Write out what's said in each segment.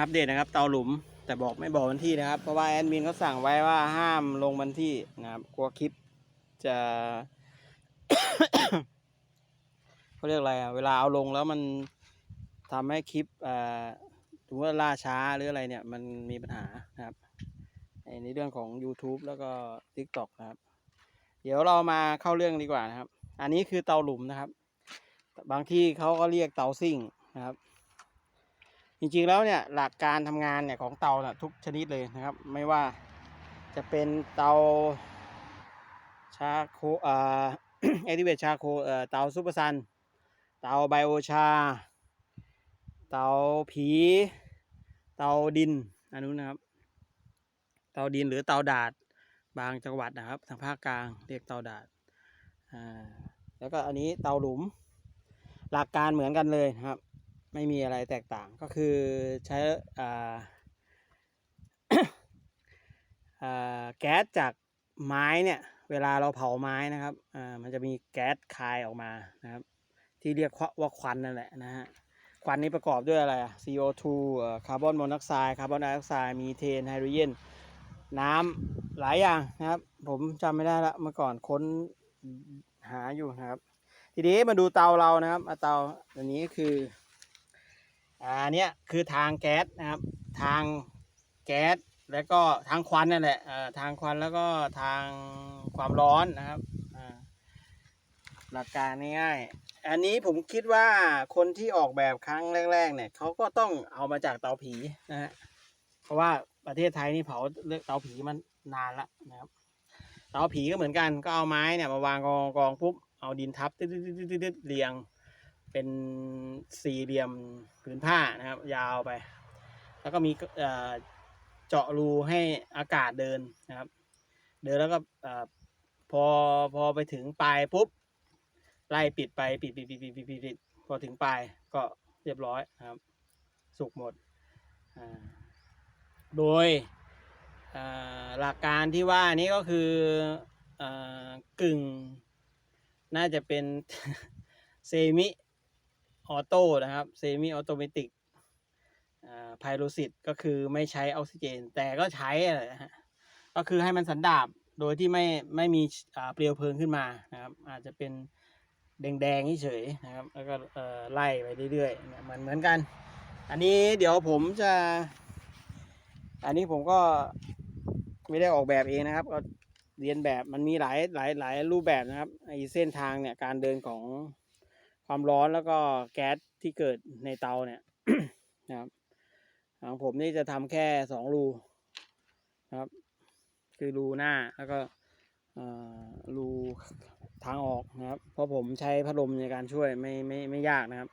อัปเดตนะครับ เตาหลุมแต่บอกไม่บอกวันที่นะครับ เพราะว่าแอดมินเขาสั่งไว้ว่าห้ามลงวันที่นะครับกลัวคลิปจะเขาเรียกอะไรอะเวลาเอาลงแล้วมันทำให้คลิปอ่าถือว่าล่าช้าหรืออะไรเนี่ย มันมีปัญหานะครับในเรื่องของ YouTube แล้วก็ TikTok นะครับ เดี๋ยวเรามาเข้าเรื่องดีกว่านะครับ อันนี้คือเตาหลุมนะครับ บางที่เขาก็เรียกเตาซิ่งนะครับ จริงๆแล้วเนี่ยหลักการทำงานเนี่ยของเตาน่ะทุกชนิดเลยนะครับ ไม่ว่าจะเป็นเตาชาโคเอ่อแอคทีเวตชาโคเอ่อเตาซูเปอร์ซันเตาไบโอชา เตาผี เตาดินอันนู้นนะครับ เตาดินหรือเตาดาดบางจังหวัดนะครับ ทางภาคกลางเรียกเตาดาดอ่าแล้วก็อันนี้เตาหลุม หลักการเหมือนกันเลยนะครับ ไม่มีอะไรแตกต่างก็คือใช้แก๊สจากไม้เนี่ยเวลาเราเผาไม้นะครับมันจะมีแก๊สคายออกมานะครับ ที่เรียกว่าควันนั่นแหละนะฮะควันนี้ประกอบด้วยอะไรอะ CO2 คาร์บอนมอนอกไซด์คาร์บอนไดออกไซด์มีเทนไฮโดรเจนน้ำหลายอย่างนะครับ ผมจำไม่ได้ละเมื่อก่อนค้นหาอยู่นะครับ ทีนี้มาดูเตาเรานะครับเตาอันนี้คือ อ่าเนี้คือทางแก๊สนะครับ ทางแก๊สแล้วก็ทางควันนั่นแหละอ่าทางควันแล้วก็ทางความร้อนนะครับอ่าหลักการง่ายๆอันนี้ผมคิดว่าคนที่ออกแบบครั้งแรก ๆ เนี่ยเขาก็ต้องเอามาจากเตาผีนะฮะเพราะว่าประเทศไทยนี่เผาเลือกเตาผีมันนานละนะครับเตาผีก็เหมือนกันก็เอาไม้เนี่ยมาวางกองกองปุ๊บเอาดินทับตึ๊ดตึ๊ดตึ๊ดตึ๊ดตึ๊ดเรียง เป็นสี่เหลี่ยมผืนผ้านะครับ ยาวไป แล้วก็มีเจาะรูให้อากาศเดินนะครับ เดินแล้วก็พอพอไปถึงปลายปุ๊บไล่ปิดไปปิดปิดปิดปิดปิดปิดพอถึงปลายก็เรียบร้อยครับ สุกหมด โดยหลักการที่ว่านี้ก็คืออกึ่ง น่าจะเป็นเซมิ ออโต้นะครับเซมิออโตเมติกไพโรซิตก็คือไม่ใช้ออกซิเจน แต่ก็ใช้อะไรนะฮะก็คือให้มันสันดาบโดยที่ไม่ไม่มีอ่าเปลวเพลิงขึ้นมานะครับ อาจจะเป็นแดงๆเฉยๆนะครับ แล้วก็เอ่อไล่ไปเรื่อยๆเนี่ยเหมือนเหมือนกัน อันนี้เดี๋ยวผมจะ อันนี้ผมก็ไม่ได้ออกแบบเองนะครับ ก็เรียนแบบมันมีหลายหลายหลายรูปแบบนะครับไอ้เส้นทางเนี่ยการเดินของ ความร้อนแล้วก็แก๊สที่เกิดในเตาเนี่ยนะครับของผมนี่จะทำแค่สองรูนะครับ คือรูหน้าแล้วก็อ่อรูทางออกนะครับ เพราะผมใช้พัดลมในการช่วยไม่ไม่ไม่ยากนะครับ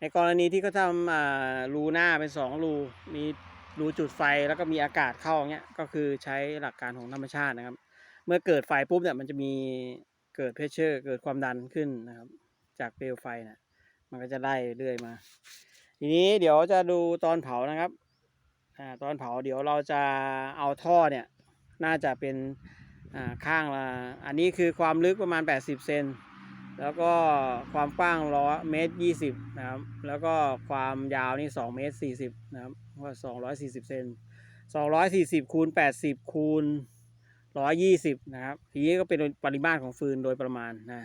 ในกรณีที่เขาทำอ่ารูหน้าเป็นสองรูมีรูจุดไฟแล้วก็มีอากาศเข้าเงี้ยก็คือใช้หลักการของธรรมชาตินะครับ เมื่อเกิดไฟปุ๊บเนี่ยมันจะมีเกิดเพชเชอร์เกิดความดันขึ้นนะครับ จากเปลวไฟนะมันก็จะไล่เรื่อยมา ทีนี้เดี๋ยวจะดูตอนเผานะครับอ่าตอนเผาเดี๋ยวเราจะเอาท่อเนี่ย น่าจะเป็นอ่าข้างละอันนี้คือความลึกประมาณ 80 เซนแล้วก็ความกว้างร้อเมตรยี่สิบนะครับ แล้วก็ความยาวนี่2เมตร40นะครับว่า240เซน240คูณ80คูณ120นะครับ ทีนี้ก็เป็นปริมาตรของฟืนโดยประมาณนะ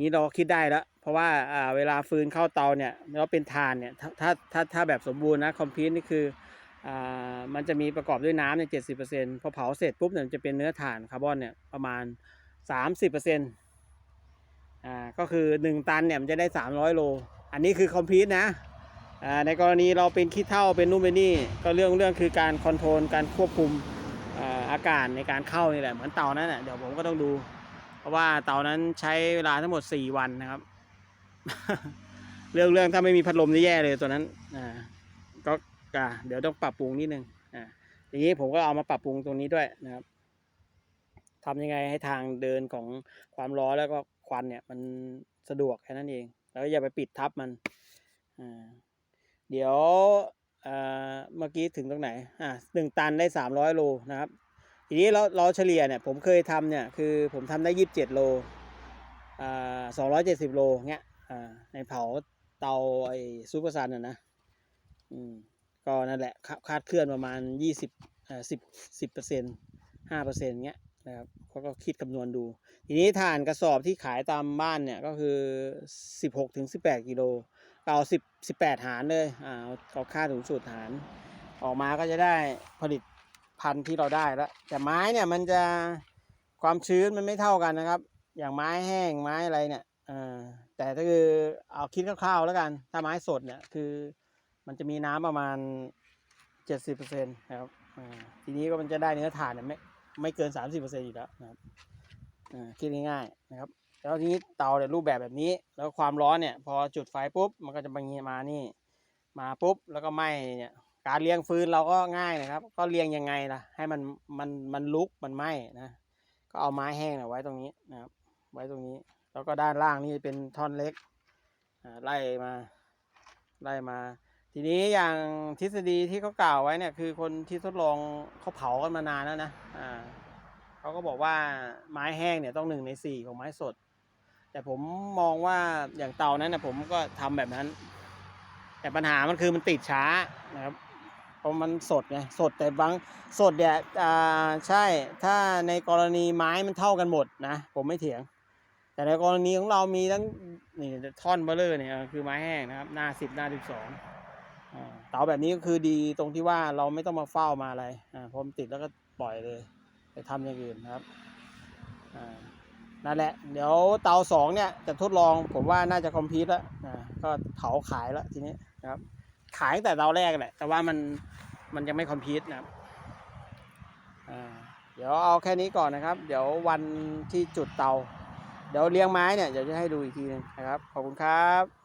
นี่เราคิดได้แล้ว เพราะว่าเวลาฟืนเข้าเตาเนี่ยแล้วเป็นถ่านเนี่ยถ้าถ้าถ้าถ้าแบบสมบูรณ์นะคอมพิวนี่คืออมันจะมีประกอบด้วยน้ำเนี่ยเจ็ดสิบเปอร์เซ็นต์พอเผาเสร็จปุ๊บเนี่ยจะเป็นเนื้อถ่านคาร์บอนเนี่ยประมาณสามสิบเปอร์เซ็นต์อ่าก็คือหนึ่งตันเนี่ยมันจะได้สามร้อยโล อันนี้คือคอมพิวนะอ่าในกรณีเราเป็นขี้เท่าเป็นนู่นเป็นนี่ก็เรื่องเรื่องคือการคอนโทรลการควบคุมอาอากาศในการเข้านี่แหละเหมือนเตานั่นแหละเดี๋ยวผมก็ต้องดู เพราะว่าเตานั้นใช้เวลาทั้งหมดสี่วันนะครับ เรื่องเรื่องถ้าไม่มีพัดลมนี่แย่เลยตัวนั้นอ่าก็อ่าเดี๋ยวต้องปรับปรุงนิดนึงอ่าทีนี้ผมก็เอามาปรับปรุงตรงนี้ด้วยนะครับทำยังไงให้ทางเดินของความร้อนแล้วก็ควันเนี่ยมันสะดวกแค่นั้นเอง แล้วอย่าไปปิดทับมันอ่าเดี๋ยวอ่าเมื่อกี้ถึงตรงไหนอ่าหนึ่งตันได้สามร้อยโลนะครับ ทีนี้เราเราเฉลี่ยเนี่ยผมเคยทำเนี่ยคือผมทำได้ยี่สิบเจ็ดโลอ่าสองร้อยเจ็ดสิบโลเงี้ยอ่าในเผาเตาไอ้ซูเปอร์ซันอะนะอืมก็นั่นแหละคาาดเคลื่อนประมาณยี่สิบอ่อสิบสิบเปอร์เซ็นต์ห้าเปอร์เซ็นต์เงี้ยนะครับเขาก็คิดคำนวณดู ทีนี้ฐานกระสอบที่ขายตามบ้านเนี่ยก็คือสิบหกถึงสิบแปดกิโลเอาสิบสิบแปดหารเลยอ่าเอาเอาค่าถุงสูตรหาร ออกมาก็จะได้ผลิต พันธุ์ที่เราได้แล้ว แต่ไม้เนี่ยมันจะความชื้นมันไม่เท่ากันนะครับ อย่างไม้แห้งไม้อะไรเนี่ยแต่ถ้าคือเอาคิดคร่าวๆแล้วกัน ถ้าไม้สดเนี่ยคือมันจะมีน้ำประมาณเจ็ดสิบเปอร์เซ็นต์นะครับทีนี้ก็มันจะได้เนื้อถ่านเนี่ยไม่ไม่เกินสามสิบเปอร์เซ็นต์อยู่แล้วนะครับคิดง่ายๆนะครับแล้วทีนี้เตาเนี่ยรูปแบบแบบนี้ แล้วความร้อนเนี่ย พอจุดไฟปุ๊บมันก็จะมาเงี้มานี่ มาปุ๊บแล้วก็ไหม้เนี่ย การเลี้ยงฟืนเราก็ง่ายนะครับ ก็เลี้ยงยังไงล่ะ ให้มันมันมันลุกมันไหม้นะ ก็เอาไม้แห้งนี่ยไว้ตรงนี้นะครับ ไว้ตรงนี้ แล้วก็ด้านล่างนี่เป็นท่อนเล็กไล่มาไล่มา ทีนี้อย่างทฤษฎีที่เขากล่าวไว้เนี่ยคือคนที่ทดลองเขาเผากันมานานแล้วนะอ่าเขาก็บอกว่าไม้แห้งเนี่ยต้องหนึ่งในสี่ของไม้สด แต่ผมมองว่าอย่างเตานั้นนะผมก็ทำแบบนั้น แต่ปัญหามันคือมันติดช้านะครับ เพราะมันสดไงสดแต่บางสดเนี่ยอ่าใช่ถ้าในกรณีไม้มันเท่ากันหมดนะ ผมไม่เถียง แต่ในกรณีของเรามีทั้งนี่ท่อนเบลเลอร์เนี่ยคือไม้แห้งนะครับ หน้าสิบหน้าสิบสองเตาแบบนี้ก็คือดีตรงที่ว่าเราไม่ต้องมาเฝ้ามาอะไรอ่าพอมติดแล้วก็ปล่อยเลยไปทำอย่างอื่นนะครับอ่านั่นแหละ เดี๋ยวเตาสองเนี่ยจะทดลองผมว่าน่าจะคอมพิวต์แล้วก็เผาขายแล้วทีนี้นะครับ ขายแต่เตาแรกแหละ แต่ว่ามัน มันยังไม่คอมพิวต์นะครับเดี๋ยวเอาแค่นี้ก่อนนะครับ เดี๋ยววันที่จุดเตา เดี๋ยวเลี้ยงไม้เนี่ยเดี๋ยวจะให้ดูอีกทีหนึงนะครับ ขอบคุณครับ